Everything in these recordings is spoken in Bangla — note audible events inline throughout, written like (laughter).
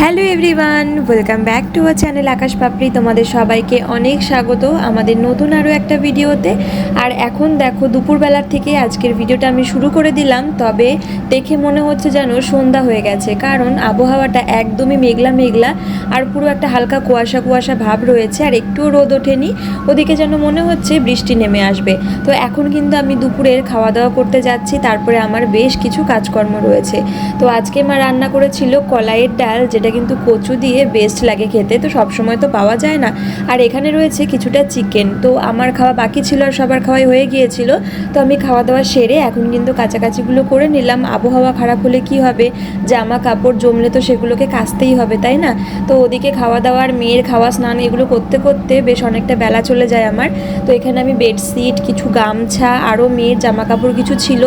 Hello everyone welcome back to our channel Akash Papri তোমাদের সবাইকে অনেক স্বাগত আমাদের নতুন আরও একটা ভিডিওতে। আর এখন দেখো, দুপুরবেলার থেকে আজকের ভিডিওটা আমি শুরু করে দিলাম, তবে দেখে মনে হচ্ছে যেন সন্ধ্যা হয়ে গেছে, কারণ আবহাওয়াটা একদমই মেঘলা মেঘলা আর পুরো একটা হালকা কুয়াশা কুয়াশা ভাব রয়েছে, আর একটুও রোদ ওঠেনি। ওদিকে যেন মনে হচ্ছে বৃষ্টি নেমে আসবে। তো এখন কিন্তু আমি দুপুরের খাওয়া দাওয়া করতে যাচ্ছি, তারপরে আমার বেশ কিছু কাজকর্ম রয়েছে। তো আজকে মা রান্না করেছিল কলাইয়ের ডাল, যেটা কিন্তু কচু দিয়ে বেস্ট লাগে খেতে, তো সব সময় তো পাওয়া যায় না। আর এখানে রয়েছে কিছুটা চিকেন তো আমার খাওয়া বাকি ছিল আর সবার খাওয়াই হয়ে গিয়েছিল। তো আমি খাওয়া দাওয়া সেরে এখন কিন্তু কাছাকাছিগুলো করে নিলাম। আবহাওয়া খারাপ হলে কি হবে? জামা কাপড় জমলে তো সেগুলোকে কাচতেই হবে, তাই না? তো ওদিকে খাওয়া দাওয়ার মেয়ের খাওয়া, স্নান এগুলো করতে করতে বেশ অনেকটা বেলা চলে যায় আমার। তো এখানে আমি বেডশিট কিছু গামছা আরও মেয়ের জামা কাপড় কিছু ছিল।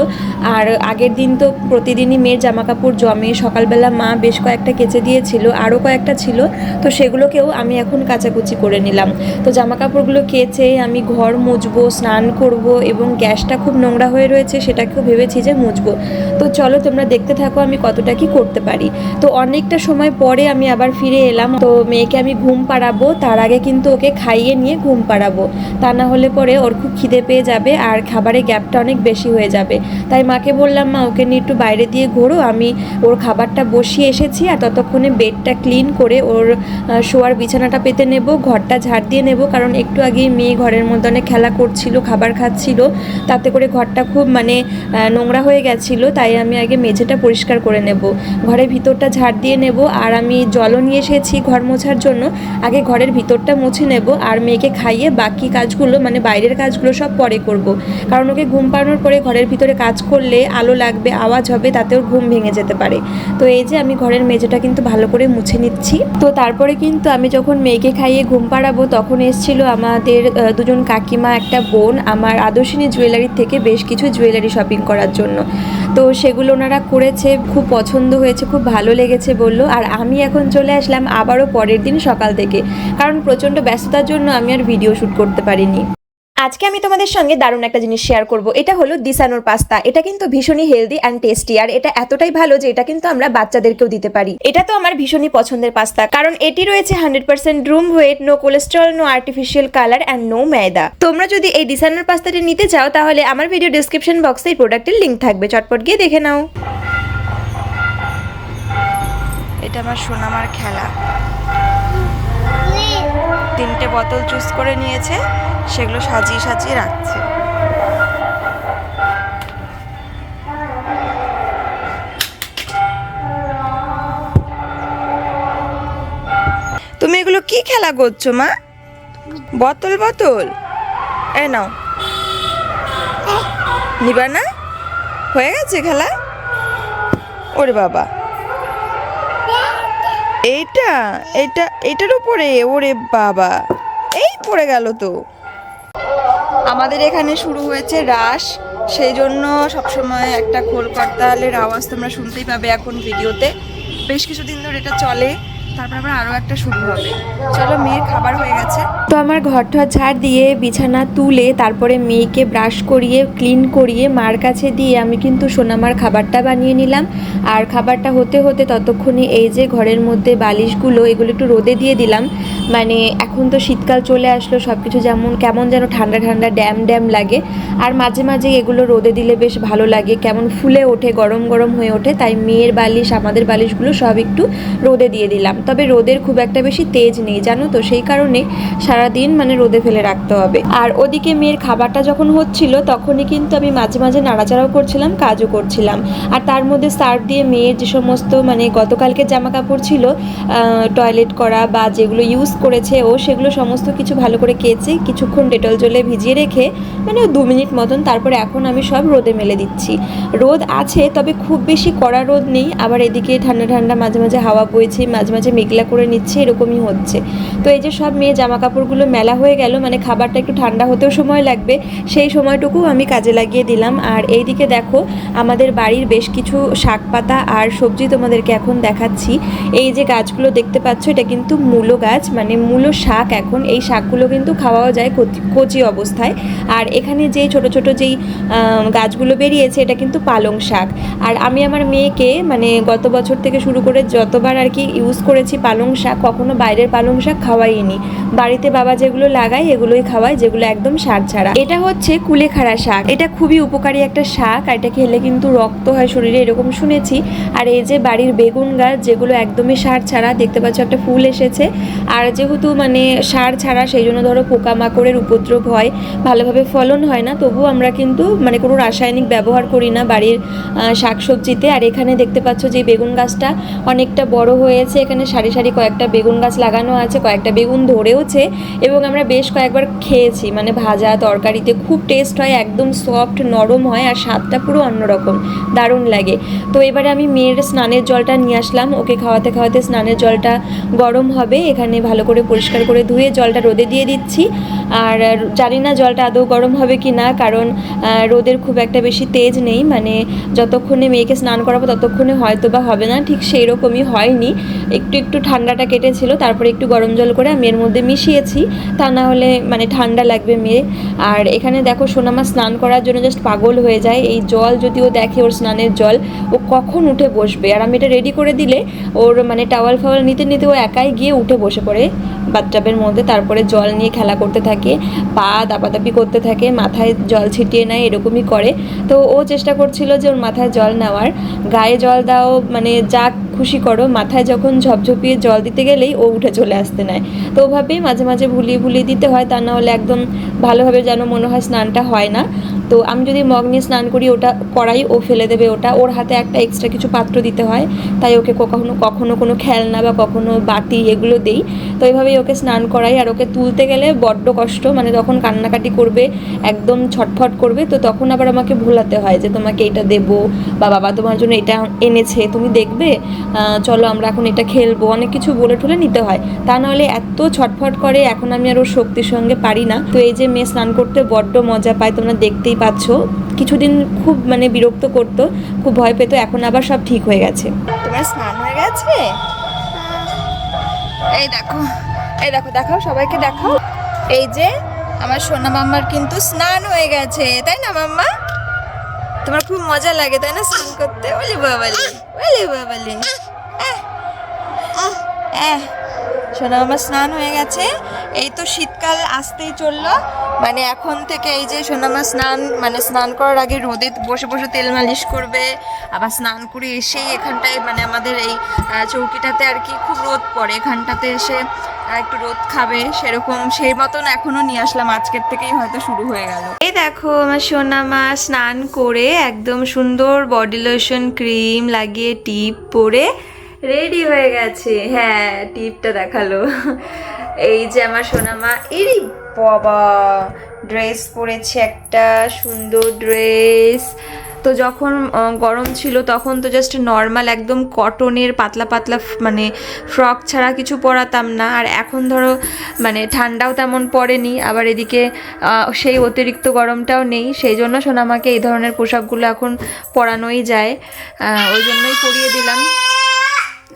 আর আগের দিন তো প্রতিদিনই মেয়ের জামা কাপড় জমে। সকালবেলা মা বেশ কয়েকটা কেচে দিয়েছিল আরও কয়েকটা ছিল, তো সেগুলোকেও আমি এখন কাচাকুচি করে নিলাম। তো জামা কাপড়গুলো কেচে আমি ঘর মুছবো, স্নান করব এবং গ্যাসটা খুব নোংরা হয়ে রয়েছে সেটাকেও ভেবেছি যে মুছবো। তো চলো তোমরা দেখতে থাকো আমি কতটা কি করতে পারি। তো অনেকটা সময় পরে আমি আবার ফিরে এলাম, তো মেয়েকে আমি ঘুম পাড়াবো, তার আগে কিন্তু ওকে খাইয়ে নিয়ে ঘুম পাড়াবো। তা না হলে পরে ওর খুব খিদে পেয়ে যাবে আর খাবারের গ্যাপটা অনেক বেশি হয়ে যাবে। তাই মাকে বললাম, মা, ওকে নিয়ে একটু বাইরে দিয়ে ঘোরো, আমি ওর খাবারটা বসিয়ে এসেছি আর ততক্ষণে বেডটা ক্লিন করে ওর শোয়ার বিছানাটা পেতে নেব, ঘরটা ঝাড় দিয়ে নেব, কারণ একটু আগেই মেয়ে ঘরের মধ্যে অনেক খেলা করছিল, খাবার খাচ্ছিল, তাতে করে ঘরটা খুব মানে নোংরা হয়ে গেছিল, তাই আমি আগে মেঝেটা পরিষ্কার করে নেব। ঘরের ভিতরটা ঝাড় দিয়ে নেব, আর আমি জলও নিয়ে এসেছি ঘর মোছার জন্য, আগে ঘরের ভিতরটা মুছে নেব, আর মেয়েকে খাইয়ে বাকি কাজগুলো মানে বাইরের কাজগুলো সব পরে করব। কারণ ওকে ঘুম পাড়ানোর পরে ঘরের ভিতরে কাজ করলে আলো লাগবে, আওয়াজ হবে তাতে ওর ঘুম ভেঙে যেতে পারে। তো এই যে আমি ঘরের মেঝেটা কিন্তু ভালো করে মুছে নিচ্ছি। তো তারপরে কিন্তু আমি যখন মেয়েকে খাইয়ে ঘুম পাড়াবো, তখন এসেছিল আমাদের দুজন কাকিমা, একটা বোন, আমার আদর্শিনী জুয়েলারির থেকে বেশ কিছু জুয়েলারি শপিং করার জন্য। তো সেগুলো ওনারা করেছে, খুব পছন্দ হয়েছে, খুব ভালো লেগেছে বলল। আর আমি এখন চলে আসলাম আবারও পরের দিন সকাল থেকে। কারণ প্রচণ্ড ব্যস্ততার জন্য আমি আর ভিডিও শ্যুট করতে পারিনি। আজকে আমি তোমাদের সঙ্গে দারুণ একটা জিনিস শেয়ার করব। এটা হলো দিসানোর পাস্তা। এটা কিন্তু ভীষণই হেলদি অ্যান্ড টেস্টি আর এটা এতটাই ভালো যে এটা কিন্তু আমরা বাচ্চাদেরকেও দিতে পারি। এটা তো আমার ভীষণই পছন্দের পাস্তা, কারণ এটি রয়েছে hundred percent whole wheat no cholesterol no artificial colour and no maida তোমরা যদি এই দিসানোর পাস্তাটি নিতে চাও, তাহলে আমার ভিডিও ডিসক্রিপশন বক্সে এই প্রোডাক্টের লিঙ্ক থাকবে। চটপট গিয়ে দেখে নাও। এটা আমার সোনামার খেলা। তিনটে বোতল চুজ করে নিয়েছে, সেগুলো সাজিয়ে সাজিয়ে রাখছে। তুমি এগুলো কি খেলা করছ, মা? বোতল বোতল? এ নাও। নিবা না? হয়ে গেছে খেলা? ওরে বাবা। এইটা এটা এটার উপরে, ওরে বাবা। এই পড়ে গেল তো। আমাদের এখানে শুরু হয়েছে রাস সেই জন্য সবসময় একটা খোল করতালের আওয়াজ তোমরা শুনতেই পাবে এখন ভিডিওতে। বেশ কিছুদিন ধরে এটা চলে। তারপর আবার আরও একটা শুরু হবে। চলো, মেয়ের খাবার হয়ে গেছে। তো আমার ঘর ঠর ঝাড় দিয়ে বিছানা তুলে তারপরে মেয়েকে ব্রাশ করিয়ে ক্লিন করিয়ে মার কাছে দিয়ে আমি কিন্তু সোনামার খাবারটা বানিয়ে নিলাম। আর খাবারটা হতে হতে ততক্ষণে এই যে ঘরের মধ্যে বালিশগুলো, এগুলো একটু রোদে দিয়ে দিলাম। মানে এখন তো শীতকাল চলে আসলো সব কিছু যেমন, কেমন যেন ঠান্ডা ঠান্ডা ড্যাম ড্যাম লাগে। আর মাঝে মাঝে এগুলো রোদে দিলে বেশ ভালো লাগে। কেমন ফুলে ওঠে, গরম গরম হয়ে ওঠে, তাই মেয়ের বালিশ, আমাদের বালিশগুলো সব একটু রোদে দিয়ে দিলাম। তবে রোদের খুব একটা বেশি তেজ নেই, জানো তো? সেই কারণে সারাদিন মানে রোদে ফেলে রাখতে হবে। আর ওদিকে মেয়ের খাবারটা যখন হচ্ছিল, তখনই কিন্তু আমি মাঝে মাঝে নাড়াচাড়াও করছিলাম, কাজও করছিলাম। আর তার মধ্যে সার্ফ দিয়ে মেয়ের যে সমস্ত মানে গতকালকে জামা কাপড় ছিল টয়লেট করা বা যেগুলো ইউজ করেছে ও, সেগুলো সমস্ত কিছু ভালো করে কেচে কিছুক্ষণ ডেটল জলে ভিজিয়ে রেখে মানে দু মিনিট মতন তারপরে এখন আমি সব রোদে মেলে দিচ্ছি। রোদ আছে, তবে খুব বেশি কড়া রোদ নেই। আবার এদিকে ঠান্ডা ঠান্ডা মাঝে মাঝে হাওয়া বইছে, মাঝে মাঝে মেঘলা করে নিচ্ছে, এরকমই হচ্ছে। তো এই যে সব মেয়ে জামা কাপড়গুলো মেলা হয়ে গেল মানে খাবারটা একটু ঠান্ডা হতেও সময় লাগবে, সেই সময়টুকু আমি কাজে লাগিয়ে দিলাম। আর এইদিকে দেখো, আমাদের বাড়ির বেশ কিছু শাক পাতা আর সবজি তোমাদেরকে এখন দেখাচ্ছি। এই যে গাছগুলো দেখতে পাচ্ছ, এটা কিন্তু মূলো গাছ মানে মূলো শাক এখন। এই শাকগুলো কিন্তু খাওয়াও যায় কচি- অবস্থায়। আর এখানে যেই ছোট ছোট যেই গাছগুলো বেরিয়েছে, এটা কিন্তু পালং শাক। আর আমি আমার মেয়েকে মানে গত বছর থেকে শুরু করে যতবার আর কি ইউজ করে করেছি পালং শাক, কখনো বাইরের পালং শাক খাওয়াইনি। বাড়িতে বাবা যেগুলো লাগায়, এগুলোই খাওয়ায়, যেগুলো একদম সার ছাড়া। এটা হচ্ছে কুলেখাড়া শাক। এটা খুবই উপকারী একটা শাক, আর এটা খেলে কিন্তু রক্ত হয় শরীরে, এরকম শুনেছি। আর এই যে বাড়ির বেগুন গাছ, যেগুলো একদমই সার ছাড়া, দেখতে পাচ্ছ একটা ফুল এসেছে। আর যেহেতু মানে সার ছাড়া, সেই জন্য ধরো পোকামাকড়ের উপদ্রব হয়, ভালোভাবে ফলন হয় না, তবুও আমরা কিন্তু মানে কোনো রাসায়নিক ব্যবহার করি না বাড়ির শাকসবজিতে। আর এখানে দেখতে পাচ্ছ যে বেগুন গাছটা অনেকটা বড় হয়েছে, এখানে সারি সারি কয়েকটা বেগুন গাছ লাগানো আছে, কয়েকটা বেগুন ধরেওছে এবং আমরা বেশ কয়েকবার খেয়েছি। মানে ভাজা তরকারিতে খুব টেস্ট হয়, একদম সফট নরম হয় আর স্বাদটা পুরো অন্যরকম। দারুণ লাগে। তো এবারে আমি মেয়ের স্নানের জলটা নিয়ে আসলাম। ওকে খাওয়াতে খাওয়াতে স্নানের জলটা গরম হবে। এখানে ভালো করে পরিষ্কার করে ধুয়ে জলটা রোদে দিয়ে দিচ্ছি। আর জানি না জলটা আদৌ গরম হবে কি না, কারণ রোদের খুব একটা বেশি তেজ নেই। মানে যতক্ষণে মেয়েকে স্নান করাবো ততক্ষণে হয়তো বা হবে না। ঠিক সেই রকমই হয়নি। একটু একটু ঠান্ডাটা কেটেছিল, তারপরে একটু গরম জল করে আমি এর মধ্যে মিশিয়েছি। তা না হলে মানে ঠান্ডা লাগবে মেয়ে। আর এখানে দেখো সোনামা স্নান করার জন্য জাস্ট পাগল হয়ে যায়। এই জল যদি ও দেখে ওর স্নানের জল, ও কখন উঠে বসবে? আর আমি এটা রেডি করে দিলে ওর মানে টাওয়াল ফাওয়াল নিতে নিতে ও একাই গিয়ে উঠে বসে পড়ে বাথটাবের মধ্যে। তারপরে জল নিয়ে খেলা করতে থাকে, পা দাপাদাপি করতে থাকে, মাথায় জল ছিটিয়ে নেয়, এরকমই করে। তো ও চেষ্টা করছিল যে ওর মাথায় জল নেওয়ার। গায়ে জল দাও মানে যা খুশি করো। মাথায় যখন ঝপঝপিয়ে জল দিতে গেলেই ও উঠে চলে আসতে নেয়। তো ওভাবেই মাঝে মাঝে ভুলিয়ে ভুলিয়ে দিতে হয়, তা না হলে একদম ভালোভাবে যেন মনে হয় স্নানটা হয় না। তো আমি যদি মগ নিয়ে স্নান করি, ওটা করাই ও ফেলে দেবে ওটা। ওর হাতে একটা এক্সট্রা কিছু পাত্র দিতে হয়, তাই ওকে কখনো কখনো কোনো খেলনা বা কখনো বাটি এগুলো দেই। তো এইভাবেই ওকে স্নান করাই। আর ওকে তুলতে গেলে বড্ড কষ্ট মানে তখন কান্নাকাটি করবে, একদম ছটফট করবে। তো তখন আবার আমাকে ভোলাতে হয় যে, তোমাকে এটা দেবো বা বাবা তোমার জন্য এটা এনেছে, তুমি দেখবে? চলো আমরা এখন এটা খেলব। অনেক কিছু বলে ঠলে নিতে হয়। তা নাহলে এত ছটফট করে এখন আমি আর ওর শক্তির সঙ্গে পারি না। তো এই যে মেয়ে স্নান করতে বড্ড মজা পায় তোমরা দেখতেই পাচ্ছ। কিছুদিন খুব মানে বিরক্ত করতো খুব ভয় পেতো এখন আবার সব ঠিক হয়ে গেছে। তোমার স্নান হয়ে গেছে? এই দেখো এই দেখো দেখাও সবাইকে দেখাও। এই যে আমার সোনা মাম্মার কিন্তু স্নান হয়ে গেছে তাই না মাম্মা? তোমার খুব মজা লাগে তাই না স্নান করতে? ওলি বাবালি ওলি বাবালি। আহ, সোনা মামার স্নান হয়ে গেছে। এই তো শীতকাল আসতেই চলল। মানে এখন থেকে এই যে সোনামা স্নান মানে স্নান করার আগে রোদে বসে বসে তেল মালিশ করবে, আবার স্নান করে এসেই এখানটায় মানে আমাদের এই চৌকিটাতে আর কি খুব রোদ পড়ে। এখানটাতে এসে একটু রোদ খাবে, সেরকম সেই মতন এখনও নিয়ে আসলাম। আজকের থেকেই হয়তো শুরু হয়ে গেল। এই দেখো, আমার সোনামা স্নান করে একদম সুন্দর বডি লোশন, ক্রিম লাগিয়ে টিপ পরে রেডি হয়ে গেছে। হ্যাঁ টিপটা দেখাল। এই যে আমার সোনামা, এরি বাবা ড্রেস পরেছে একটা সুন্দর ড্রেস তো যখন গরম ছিল, তখন তো জাস্ট নর্মাল একদম কটনের পাতলা পাতলা মানে ফ্রক ছাড়া কিছু পরাতাম না। আর এখন ধরো মানে ঠান্ডাও তেমন পড়েনি, আবার এদিকে সেই অতিরিক্ত গরমটাও নেই। সেই জন্য সোনামাকে এই ধরনের পোশাকগুলো এখন পরানোই যায়। ওই জন্যই পরিয়ে দিলাম।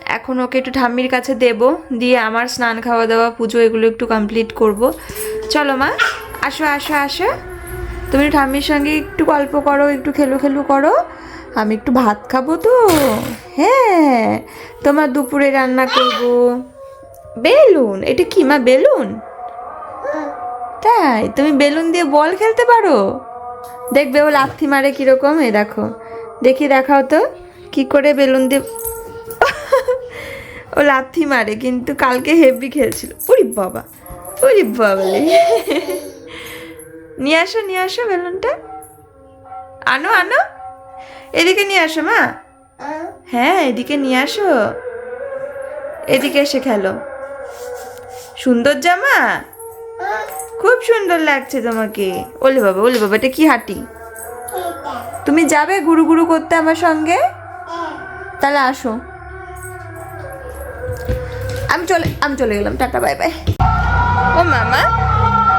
এখন ওকে একটু ঠাম্মির কাছে দেব, দিয়ে আমার স্নান খাওয়া দাওয়া, পুজো এগুলো একটু কমপ্লিট করব। চলো মা, আসো আসো আসো। তুমি ঠাম্মির সঙ্গে একটু গল্প করো, একটু খেলু খেলু করো। আমি একটু ভাত খাব তো। হ্যাঁ তোমার দুপুরে রান্না করব। বেলুন, এটা কি মা, বেলুন? তাই, তুমি বেলুন দিয়ে বল খেলতে পারো? দেখবে ও লাথি মারে কীরকম, এ দেখো। দেখি দেখাও তো, কি করে বেলুন দিয়ে ও লাথি মারে, কিন্তু কালকে হেভি খেলছিল। ওরি বাবা, ওরি বাবালে নিয়ে আসো নিয়ে আসো বেলুনটা। আনো আনো। এদিকে নিয়ে আসো, মা। হ্যাঁ এদিকে নিয়ে আসো। এদিকে এসে খেলো। সুন্দর জামা? খুব সুন্দর লাগছে তোমাকে। ওলে বাবা ওলে বাবা, এটা কি হাঁটি? তুমি যাবে গুরু গুরু করতে আমার সঙ্গে? তাহলে আসো। আমি চলে আমি চলে গেলাম, টাটা বাই বাই ও মামা,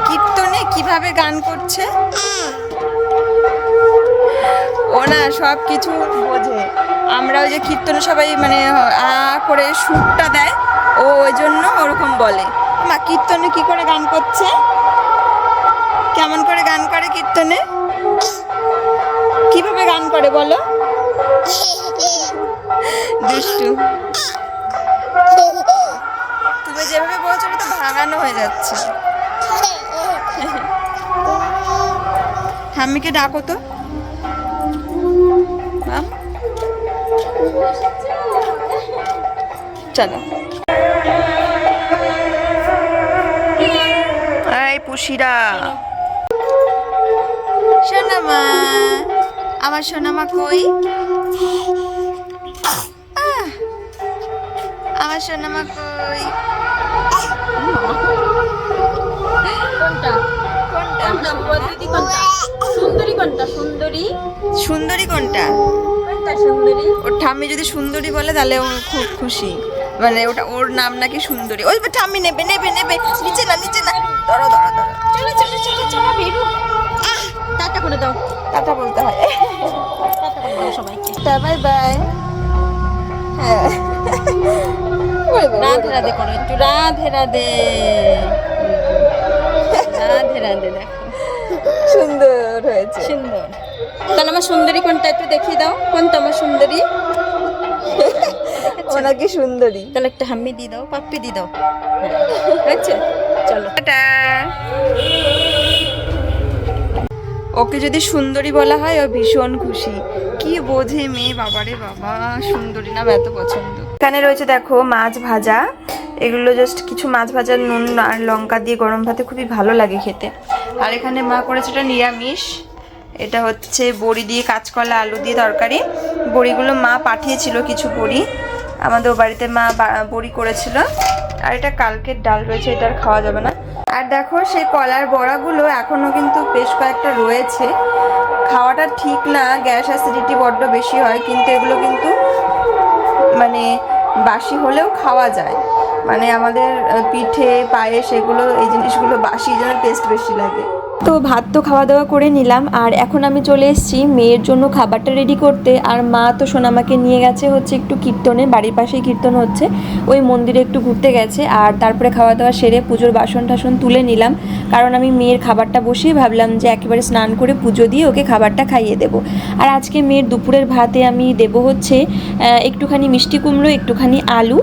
কীর্তনে কীভাবে গান করছে? ও না, সব কিছু বোঝে। আমরা ওই যে কীর্তনে সবাই মানে আ করে সুরটা দেয়, ও ওই জন্য ওরকম বলে। মা, কীর্তনে কি করে গান করছে? কেমন করে গান করে কীর্তনে? কীভাবে গান করে বলো? দুষ্টু। লাগানো হয়ে যাচ্ছে। ঠাম্মিকে ডাকো তো। চলো। এই পুষিরা সোনামা আমার সোনামা কই? আমার সোনামা কই? সুন্দরী কোনটা? সুন্দরী? সুন্দরী কোনটা? কোনটা সুন্দরী? ওর ঠাম্মি যদি সুন্দরী বলে তাহলে ও খুব খুশি। মানে ওটা ওর নাম নাকি সুন্দরী। ওই ঠাম্মি নেবে নেবে নেবে। নিচে না নিচে না। ধরো ধরো ধরো। চলো চলো চলো চলো বেরু। টাটা করে দাও। টাটা বলতে হয়। টাটা করে দাও সবাইকে। Bye bye. হ্যাঁ। ওরে বাবা, রাধে রাধে করো একটু রাধে রাধে। রাধে রাধে দেখো। সুন্দর হয়েছে। সুন্দর। তাহলে আমার সুন্দরী কোনটা একটু দেখিয়ে দাও? কোনটা আমার সুন্দরী? (laughs) ওনাকে সুন্দরী। তাহলে একটা হাম্মি দিয়ে দাও পাপ্পি দিয়ে দাও। হয়েছে? চলো। টাটা। ওকে যদি সুন্দরী বলা হয় ও ভীষণ খুশি। কি বোঝে মেয়ে বাবারে বাবা সুন্দরী নাম এত পছন্দ? এখানে রয়েছে দেখো মাছ ভাজা। এগুলো জাস্ট কিছু মাছ ভাজার নুন আর লঙ্কা দিয়ে গরম ভাতে খুবই ভালো লাগে খেতে। আর এখানে মা করেছে এটা নিরামিষ। এটা হচ্ছে বড়ি দিয়ে কাঁচকলা, আলু দিয়ে তরকারি। বড়িগুলো মা পাঠিয়েছিল কিছু বড়ি। আমাদের বাড়িতে মা বড়ি করেছিল। আর এটা কালকের ডাল রয়েছে, এটা আর খাওয়া যাবে না। আর দেখো সেই কলার বড়াগুলো এখনও কিন্তু বেশ কয়েকটা রয়েছে। খাওয়াটা ঠিক না, গ্যাস অ্যাসিডিটি বড্ড বেশি হয়, কিন্তু এগুলো কিন্তু মানে বাসি হলেও খাওয়া যায়। মানে আমাদের পিঠে পায়েস এগুলো এই জিনিসগুলো বাসি যেন টেস্ট বেশি লাগে। তো ভাত তো খাওয়া দাওয়া করে নিলাম, আর এখন আমি চলে এসেছি মেয়ের জন্য খাবারটা রেডি করতে। আর মা তো সোনামাকে নিয়ে গেছে হচ্ছে একটু কীর্তনে, বাড়ির পাশেই কীর্তন হচ্ছে। ওই মন্দিরে একটু ঘুরতে গেছে, আর তারপরে খাওয়া দাওয়া সেরে পুজোর বাসন টাসন তুলে নিলাম। কারণ আমি মেয়ের খাবারটা বসিয়ে ভাবলাম যে একেবারে স্নান করে পুজো দিয়ে ওকে খাবারটা খাইয়ে দেবো। আর আজকে মেয়ের দুপুরের ভাতে আমি দেবো হচ্ছে একটুখানি মিষ্টি কুমড়ো, একটুখানি আলু,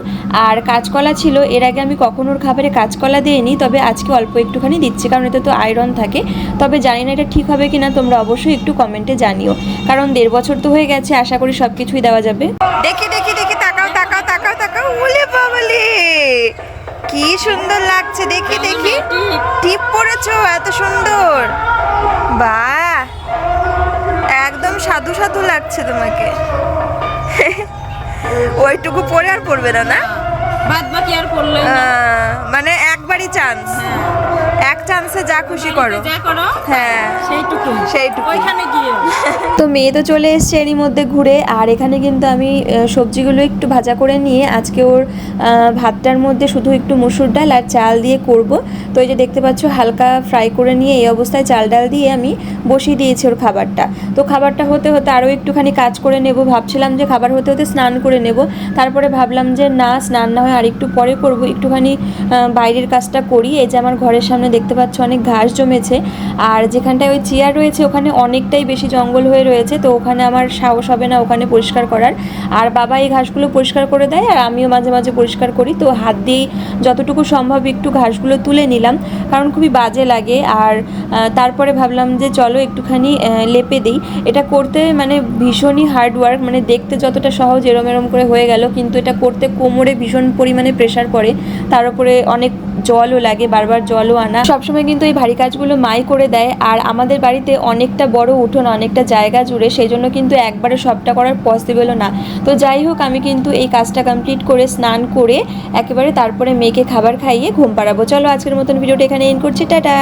আর কাঁচকলা ছিল এর আগে আমি কখনো ওর খাবারে কাঁচকলা দিইনি, তবে আজকে অল্প একটুখানি দিচ্ছি, কারণ এতে তো আয়রন থাকে। তবে জানি না এটা ঠিক হবে কিনা, তোমরা অবশ্যই একটু কমেন্টে জানিও। কারণ দেড় বছর তো হয়ে গেছে, আশা করি সব কিছুই দেওয়া যাবে। দেখি দেখি দেখি, তাকাও তাকাও তাকাও তাকাও, উলে বাবলে! কি সুন্দর লাগছে, দেখি দেখি। টিপ পরেছো এত সুন্দর। বাহ! একদম সাধু সাধু লাগছে তোমাকে। ওইটুকু পরে আর পড়বে না না? 嗯 চান্স যা খুশি করো। যা করো হ্যাঁ। সেইটুকু। সেইটুকু। ওইখানে গিয়ে। তো মেয়ে তো চলে এসছে এরই মধ্যে ঘুরে আর এখানে কিন্তু আমি সবজিগুলো একটু ভাজা করে নিয়ে আজকে ওর ভাতটার মধ্যে শুধু একটু মসুর ডাল আর চাল দিয়ে করব। তো এই যে দেখতে পাচ্ছ হালকা ফ্রাই করে নিয়ে এই অবস্থায় চাল ডাল দিয়ে আমি বসিয়ে দিয়েছি ওর খাবারটা। তো খাবারটা হতে হতে আরও একটুখানি কাজ করে নেব। ভাবছিলাম যে খাবার হতে হতে স্নান করে নেব। তারপরে ভাবলাম যে না স্নান না হয় আর একটু পরে করব। একটুখানি বাইরের কাজটা করি। এই যে আমার ঘরের সামনে দেখতে পাচ্ছ অনেক ঘাস জমেছে। আর যেখানটায় ওই চেয়ার রয়েছে, ওখানে অনেকটাই বেশি জঙ্গল হয়ে রয়েছে। তো ওখানে আমার সাহস হবে না ওখানে পরিষ্কার করার। আর বাবা এই ঘাসগুলো পরিষ্কার করে দেয়, আর আমিও মাঝে মাঝে পরিষ্কার করি। তো হাত দিয়েই যতটুকু সম্ভব একটু ঘাসগুলো তুলে নিলাম, কারণ খুবই বাজে লাগে। আর তারপরে ভাবলাম যে চলো একটুখানি লেপে দিই। এটা করতে মানে ভীষণই হার্ড ওয়ার্ক মানে দেখতে যতটা সহজ এরম এরম করে হয়ে গেল, কিন্তু এটা করতে কোমরে ভীষণ পরিমাণে প্রেশার পড়ে। তার উপরে অনেক জলও লাগে, বারবার জলও আনা। সবসময় কিন্তু এই ভারী কাজগুলো মাই করে দেয়। আর আমাদের বাড়িতে অনেকটা বড় উঠোন, অনেকটা জায়গা জুড়ে সেই জন্য কিন্তু একবারে সবটা করার পসিবলও না। তো যাই হোক, আমি কিন্তু এই কাজটা কমপ্লিট করে স্নান করে একেবারে তারপরে মেয়েকে খাবার খাইয়ে ঘুম পাড়াবো। চলো আজকের মতন ভিডিওটা এখানে এন করছি। টাটা!